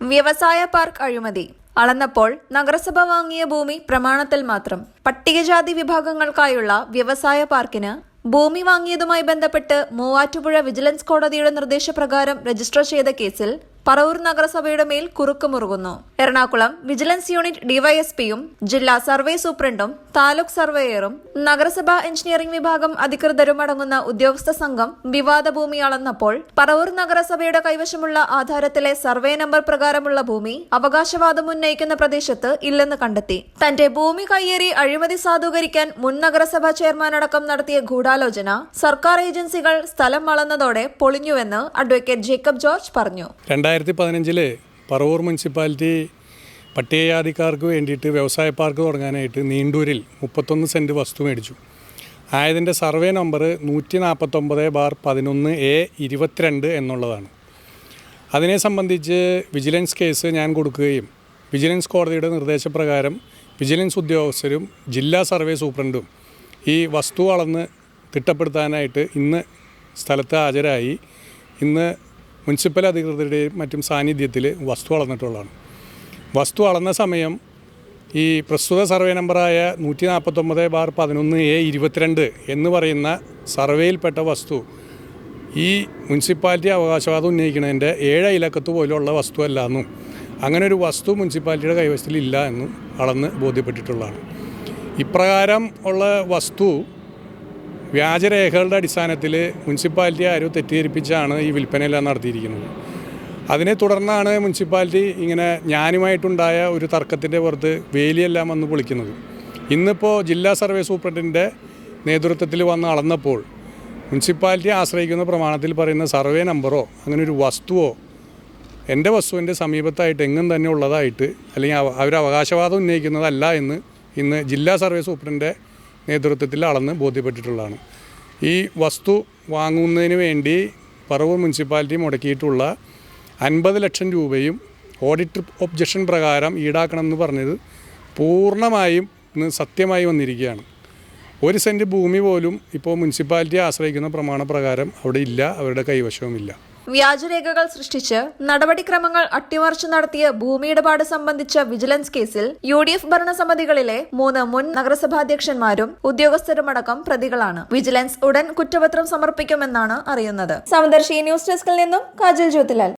വ്യവസായ പാർക്ക് അഴിമതി. അളന്നപ്പോൾ നഗരസഭ വാങ്ങിയ ഭൂമി പ്രമാണത്തിൽ മാത്രം. പട്ടികജാതി വിഭാഗങ്ങൾക്കായുള്ള വ്യവസായ പാർക്കിന് ഭൂമി വാങ്ങിയതുമായി ബന്ധപ്പെട്ട് മൂവാറ്റുപുഴ വിജിലൻസ് കോടതിയുടെ നിർദ്ദേശപ്രകാരം രജിസ്റ്റർ ചെയ്ത കേസിൽ പറവൂർ നഗരസഭയുടെ മേൽ കുറുക്ക് മുറുകുന്നു. എറണാകുളം വിജിലൻസ് യൂണിറ്റ് ഡിവൈഎസ്പിയും ജില്ലാ സർവേ സൂപ്രണ്ടും താലൂക്ക് സർവേയറും നഗരസഭാ എഞ്ചിനീയറിംഗ് വിഭാഗം അധികൃതരും അടങ്ങുന്ന ഉദ്യോഗസ്ഥ സംഘം വിവാദ ഭൂമി അളന്നപ്പോൾ പറവൂർ നഗരസഭയുടെ കൈവശമുള്ള ആധാരത്തിലെ സർവേ നമ്പർ പ്രകാരമുള്ള ഭൂമി അവകാശവാദം ഉന്നയിക്കുന്ന പ്രദേശത്ത് ഇല്ലെന്ന് കണ്ടെത്തി. തന്റെ ഭൂമി കയ്യേറി അഴിമതി സാധൂകരിക്കാൻ മുൻ നഗരസഭാ ചെയർമാൻ അടക്കം നടത്തിയ ഗൂഢാലോചന സർക്കാർ ഏജൻസികൾ സ്ഥലം വളർന്നതോടെ പൊളിഞ്ഞുവെന്ന് അഡ്വക്കേറ്റ് ജേക്കബ് ജോർജ് പറഞ്ഞു. രണ്ടായിരത്തി പതിനഞ്ചിൽ പറവൂർ മുനിസിപ്പാലിറ്റി പട്ടികജാതിക്കാർക്ക് വേണ്ടിയിട്ട് വ്യവസായ പാർക്ക് തുടങ്ങാനായിട്ട് നീണ്ടൂരിൽ മുപ്പത്തൊന്ന് സെന്റ് വസ്തു മേടിച്ചു. ആയതിന്റെ സർവേ നമ്പർ നൂറ്റി നാൽപ്പത്തൊമ്പത് ബാർ പതിനൊന്ന് എ ഇരുപത്തിരണ്ട് എന്നുള്ളതാണ്. അതിനെ സംബന്ധിച്ച് വിജിലൻസ് കേസ് ഞാൻ കൊടുക്കുകയും വിജിലൻസ് കോടതിയുടെ നിർദ്ദേശപ്രകാരം വിജിലൻസ് ഉദ്യോഗസ്ഥരും ജില്ലാ സർവേ സൂപ്രണ്ടും ഈ വസ്തു അളന്ന് തിട്ടപ്പെടുത്താനായിട്ട് ഇന്ന് സ്ഥലത്ത് ഹാജരായി. ഇന്ന് മുനിസിപ്പൽ അധികൃതരുടെയും മറ്റും സാന്നിധ്യത്തിൽ വസ്തു അളന്നിട്ടുള്ളതാണ്. വസ്തു അളന്ന സമയം ഈ പ്രസ്തുത സർവേ നമ്പറായ നൂറ്റി നാൽപ്പത്തൊമ്പത് ബാർ പതിനൊന്ന് എ ഇരുപത്തിരണ്ട് എന്ന് പറയുന്ന സർവേയിൽപ്പെട്ട വസ്തു ഈ മുനിസിപ്പാലിറ്റി അവകാശവാദം ഉന്നയിക്കുന്നതിന്റെ ഏഴ് ഇലക്കത്ത് പോലുള്ള വസ്തു അല്ല എന്നും അങ്ങനെ ഒരു വസ്തു മുനിസിപ്പാലിറ്റിയുടെ കൈവശത്തിൽ ഇല്ല എന്നും അളന്ന് ബോധ്യപ്പെട്ടിട്ടുള്ളതാണ്. ഇപ്രകാരം ഉള്ള വസ്തു വ്യാജരേഖകളുടെ അടിസ്ഥാനത്തിൽ മുനിസിപ്പാലിറ്റി ആരോ തെറ്റിദ്ധരിപ്പിച്ചാണ് ഈ വിൽപ്പനയെല്ലാം നടത്തിയിരിക്കുന്നത്. അതിനെ തുടർന്നാണ് മുനിസിപ്പാലിറ്റി ഇങ്ങനെ ഞാനുമായിട്ടുണ്ടായ ഒരു തർക്കത്തിന്റെ പുറത്ത് വേലിയെല്ലാം വന്ന് പൊളിക്കുന്നത്. ഇന്നിപ്പോൾ ജില്ലാ സർവേ സൂപ്രണ്ടിന്റെ നേതൃത്വത്തിൽ വന്ന് അളന്നപ്പോൾ മുനിസിപ്പാലിറ്റി ആശ്രയിക്കുന്ന പ്രമാണത്തിൽ പറയുന്ന സർവേ നമ്പറോ അങ്ങനെ ഒരു വസ്തുവോ എന്റെ വസ്തുവിന്റെ സമീപത്തായിട്ട് എങ്ങും തന്നെ ഉള്ളതായിട്ട് അല്ലെങ്കിൽ അവർ ഉന്നയിക്കുന്നതല്ല എന്ന് ഇന്ന് ജില്ലാ സർവേ സൂപ്രണ്ടിന്റെ നേതൃത്വത്തിൽ അളന്ന് ബോധ്യപ്പെട്ടിട്ടുള്ളതാണ്. ഈ വസ്തു വാങ്ങുന്നതിന് വേണ്ടി പറവൂർ മുനിസിപ്പാലിറ്റി മുടക്കിയിട്ടുള്ള അൻപത് ലക്ഷം രൂപയും ഓഡിറ്റ് ഒബ്ജക്ഷൻ പ്രകാരം ഈടാക്കണമെന്ന് പറഞ്ഞത് പൂർണമായും സത്യമായി വന്നിരിക്കുകയാണ്. ഒരു സെന്റ് ഭൂമി പോലും ഇപ്പോൾ മുനിസിപ്പാലിറ്റി ആശ്രയിക്കുന്ന പ്രമാണപ്രകാരം അവിടെ ഇല്ല അവരുടെ കൈവശവുമില്ല. വ്യാജരേഖകൾ സൃഷ്ടിച്ച് നടപടിക്രമങ്ങൾ അട്ടിമറിച്ചു നടത്തിയ ഭൂമി ഇടപാട് സംബന്ധിച്ച വിജിലൻസ് കേസിൽ യു ഡി എഫ് ഭരണസമിതികളിലെ മൂന്ന് മുൻ നഗരസഭാധ്യക്ഷന്മാരും ഉദ്യോഗസ്ഥരുമടക്കം പ്രതികളാണ്. വിജിലൻസ് ഉടൻ കുറ്റപത്രം സമർപ്പിക്കുമെന്നാണ് അറിയുന്നത്. സമദർശി ന്യൂസ് ഡെസ്കിൽ നിന്നും കാജൽ ജ്യോതിലാൽ.